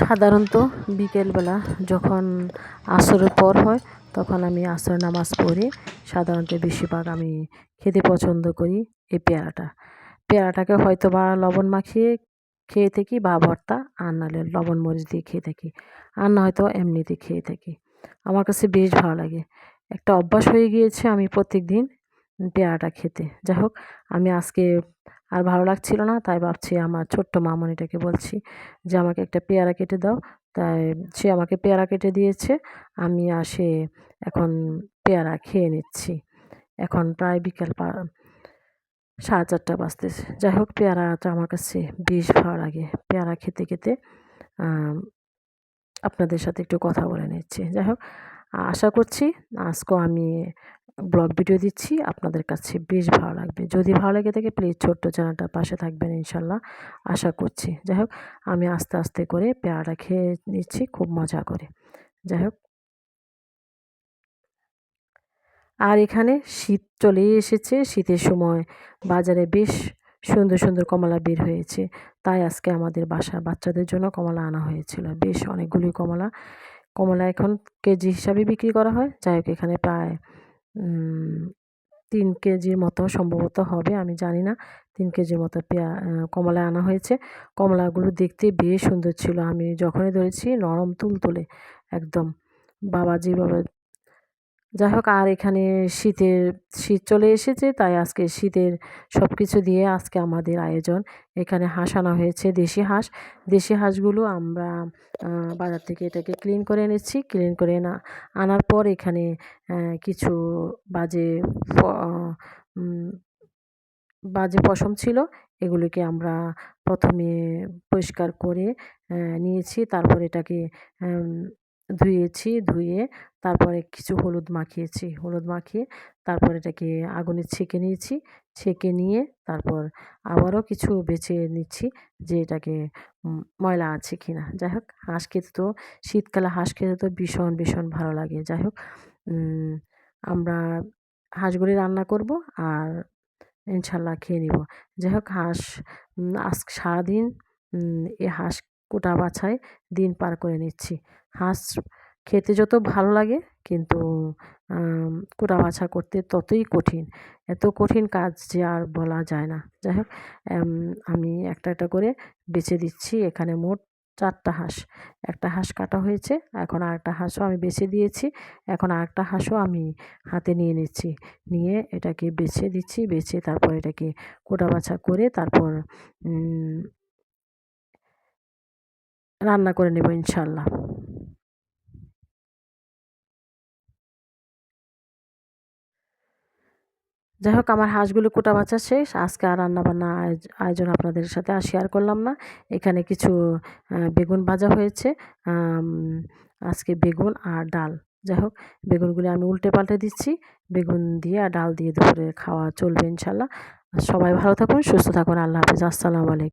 সাধারণত বিকেলবেলা যখন আসরের পর হয়, তখন আমি আসর নামাজ পড়ে সাধারণত বেশিরভাগ আমি খেতে পছন্দ করি এই পেয়ারাটা। পেয়ারাটাকে হয়তো বা লবণ মাখিয়ে খেয়ে থাকি বা ভর্তা, আর নাহলে লবণ মরিচ দিয়ে খেয়ে থাকি, আর না হয়তো এমনিতে খেয়ে থাকি। আমার কাছে বেশ ভালো লাগে। একটা অভ্যাস হয়ে গিয়েছে আমি প্রত্যেক দিন পেয়ারাটা খেতে। যাই হোক, আমি আজকে আর ভালো লাগছিল না, তাই ভাবছি আমার ছোট্ট মামনিটাকে বলছি যে, আমাকে একটা পেয়ারা কেটে দাও। তাই সে আমাকে পেয়ারা কেটে দিয়েছে, আমি আর সে এখন পেয়ারা খেয়ে নিচ্ছি। এখন প্রায় বিকেল সাড়ে চারটা বাজতেছে। যাই হোক, পেয়ারাটা আমার কাছে বেশ ভালো লাগে। পেয়ারা খেতে খেতে আপনাদের সাথে একটু কথা বলে নিচ্ছি। যাই হোক, আশা করছি আজকেও আমি ব্লগ ভিডিও দিচ্ছি, আপনাদের কাছে বেশ ভালো লাগবে। যদি ভালো লেগে থাকে প্লিজ ছোট্ট চ্যানেলটার পাশে থাকবেন, ইনশাল্লাহ। আশা করছি, যাই হোক, আমি আস্তে আস্তে করে পেয়ারাটা খেয়ে নিচ্ছি, খুব মজা করে। যাই হোক। আর এখানে শীত চলেই এসেছে, শীতের সময় বাজারে বেশ সুন্দর সুন্দর কমলা বের হয়েছে। তাই আজকে আমাদের বাসা বাচ্চাদের জন্য কমলা আনা হয়েছিল। বেশ অনেকগুলি কমলা। কমলা এখন কেজি হিসাবে বিক্রি করা হয়। যাই হোক, এখানে প্রায় তিন কেজির মতো সম্ভবত হবে, আমি জানি না। তিন কেজির মতো পেঁয়া কমলা আনা হয়েছে। কমলাগুলো দেখতে বেশ সুন্দর ছিল। আমি যখনই ধরেছি নরম তুলতুলে, একদম বাবা যেভাবে যাই হোক, আর এখানে শীতের, শীত চলে এসেছে, তাই আজকে শীতের সব কিছু দিয়ে আজকে আমাদের আয়োজন। এখানে হাঁস আনা হয়েছে, দেশি হাঁস। দেশি হাঁসগুলো আমরা বাজার থেকে এটাকে ক্লিন করে এনেছি। ক্লিন করে না, আনার পর এখানে কিছু বাজে বাজে পশম ছিল, এগুলিকে আমরা প্রথমে পরিষ্কার করে নিয়েছি। তারপর এটাকে ধুয়েছি, ধুয়ে তারপরে কিছু হলুদ মাখিয়েছি। হলুদ মাখিয়ে তারপর এটাকে আগুনে ছেঁকে নিয়েছি। ছেঁকে নিয়ে তারপর আবারও কিছু বেছে নিচ্ছি যে এটাকে ময়লা আছে কি না যাই হোক, হাঁস খেতে তো, শীতকালে হাঁস খেতে তো ভীষণ ভীষণ ভালো লাগে। যাই হোক আমরা হাঁসগুলি রান্না করব আর ইনশাল্লাহ খেয়ে নিব। যাই হোক, হাঁস আজ সারাদিন এ হাঁস কোটা বাছায় দিন পার করে নিচ্ছি। হাঁস খেতে যত ভালো লাগে কিন্তু কোটা বাছা করতে ততই কঠিন। এত কঠিন কাজ যে আর বলা যায় না। যাই হোক আমি একটা একটা করে বেছে দিচ্ছি। এখানে মোট চারটা হাঁস। একটা হাঁস কাটা হয়েছে, এখন আরেকটা হাঁসও আমি বেছে দিয়েছি। এখন আরেকটা হাঁসও আমি হাতে নিয়ে নিচ্ছি। নিয়ে এটাকে বেছে দিচ্ছি, বেছে তারপর এটাকে কোটা বাছা করে তারপর রান্না করে নেব ইনশাল্লাহ। যাই হোক, আমার হাঁসগুলো কোটা বাচ্চা শেষ। আজকে আর রান্নাবান্না আয়োজন আপনাদের সাথে আর শেয়ার করলাম না। এখানে কিছু বেগুন ভাজা হয়েছে। আজকে বেগুন আর ডাল। যাই হোক, বেগুনগুলি আমি উল্টে পাল্টে দিচ্ছি। বেগুন দিয়ে আর ডাল দিয়ে দুপুরে খাওয়া চলবে ইনশাল্লাহ। সবাই ভালো থাকুন, সুস্থ থাকুন। আল্লাহ হাফিজ। আসসালামু আলাইকুম।